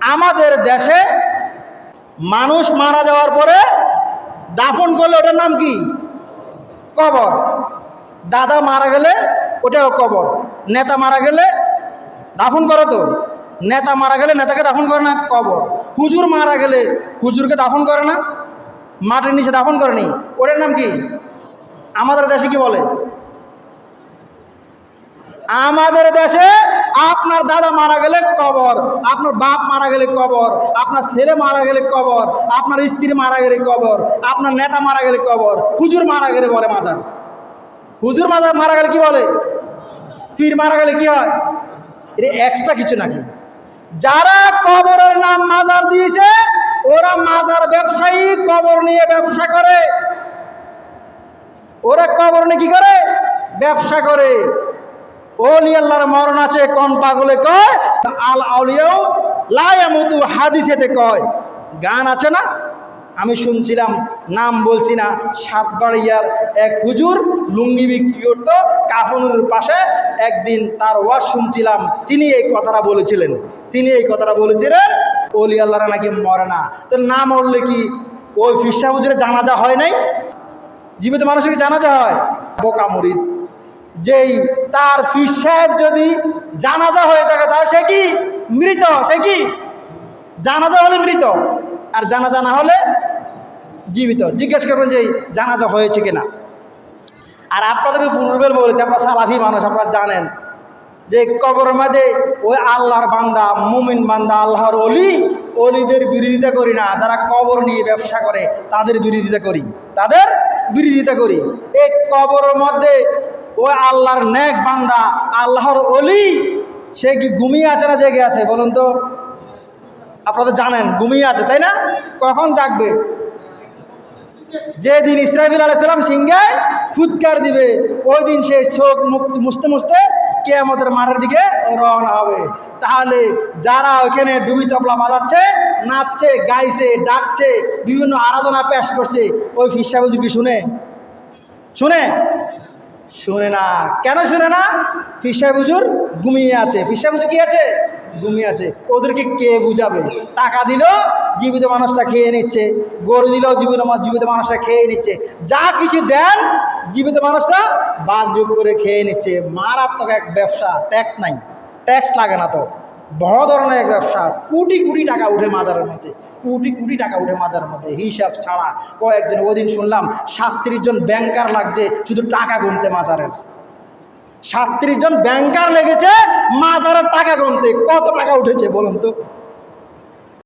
আমাদের দেশে মানুষ মারা যাওয়ার পরে দাফন করলে ওটার নাম কি? কবর। দাদা মারা গেলে ওটাও কবর। নেতা মারা গেলে দাফন করে তো। নেতা মারা গেলে নেতাকে দাফন করে না, কবর। হুজুর মারা গেলে হুজুরকে দাফন করে না, মাটির নিচে দাফন করেনি ওটার নাম কি? আমাদের দেশে কি বলে? আমাদের দেশে আপনার দাদা মারা গেলে কবর, আপনার বাপ মারা গেলে কবর, আপনার ছেলে মারা গেলে কবর, আপনার স্ত্রী মারা গেলে কবর, আপনার নেতা মারা গেলে কবর, হুজুর মারা গেলে বলে মাজার। হুজুর মাজার মারা গেলে কি বলে? ফির মারা গেলে কি হয়? এটা এক্সট্রা কিছু নাকি? যারা কবরের নাম মাজার দিয়েছে, ওরা মাজার ব্যবসায়ী কবর নিয়ে ব্যবসা করে। ওরা কবর নিয়ে কি করে? ব্যবসা করে। ওলি আল্লাহর মরণ আছে, কোন পাগলে কয়? আল আউলিয়াও লায়ামুতু হাদিসেতে কয়, গান আছে না? আমি শুনছিলাম, নাম বলছি না সাতবাড়িয়ার এক হুজুর লুঙ্গি বিক্রি করতো কাফনুর পাশে, একদিন তার ওয়াজ শুনছিলাম, তিনি এই কথাটা বলেছিলেন, তিনি এই কথাটা বলেছিলেন, ওলি আল্লাহরা নাকি মরে না। তো না মরলে কি ওই ফিসা হুজুরে জানাজা হয় নাই? জীবিত মানুষের জানাজা হয়? বোকা মুরিদ যেই তার ফির সাহেব যদি জানাজা হয়ে থাকে, তাহলে সে কি? মৃত। সে কি? জানাজা হলে মৃত। আর জানাজা না হলে জীবিত। জিজ্ঞেস করবেন যে জানাজা হয়েছে কিনা। আর আপনাদেরকে পূর্বের বলেছে, আপনারা সালাফি মানুষ, আপনারা জানেন যে কবরের মধ্যে ওই আল্লাহর বান্দা, মুমিন বান্দা, আল্লাহর অলি অলিদের বিরোধিতা করি না। যারা কবর নিয়ে ব্যবসা করে, তাদের বিরোধিতা করি। তাদের বিরোধিতা করি। এই কবরের মধ্যে ওই আল্লাহর নেক বান্দা, আল্লাহর অলি সে কি ঘুমিয়ে আছে না জেগে আছে বলুন তো? আপনারা জানেন, ঘুমিয়ে আছে, তাই না? কখন জাগবে? যে দিন ইসরাফিল আলাইসালাম সিংহায় ফুৎকার দিবে ওই দিন সে চোখ মুখ মুছতে মুছতে কেয়ামতের মাঠের দিকে রওনা হবে। তাহলে যারা ওইখানে ডুবি তবলা বাজাচ্ছে, নাচছে, গাইছে, ডাকছে, বিভিন্ন আরাধনা পেশ করছে, ওই ফিসা বুঝি কি শুনে? শুনে? শুনে না। কেন শুনে না? ফিসা বুজুর ঘুমিয়ে আছে। ফিসা বুজুর কি আছে? ঘুমিয়ে আছে। ওদেরকে কে বুঝাবে? টাকা দিল, জীবিত মানুষরা খেয়ে নিচ্ছে। গরু দিল, জীবিত জীবিত মানুষরা খেয়ে নিচ্ছে। যা কিছু দেন, জীবিত মানুষরা বাদ যোগ করে খেয়ে নিচ্ছে। মারাত্মক এক ব্যবসা। ট্যাক্স নাই। ট্যাক্স লাগে না তো। বড় ধরনের এক ব্যবসা। কোটি কোটি টাকা উঠে মাজারের মধ্যে। কোটি কোটি টাকা উঠে মাজারের মধ্যে। হিসাব ছাড়া কয়েকজন ওদিন শুনলাম সাতত্রিশ জন ব্যাংকার লাগছে শুধু টাকা গুনতে মাজারের। সাতত্রিশ জন ব্যাংকার লেগেছে মাজারের টাকা গুনতে। কত টাকা উঠেছে বলুন তো?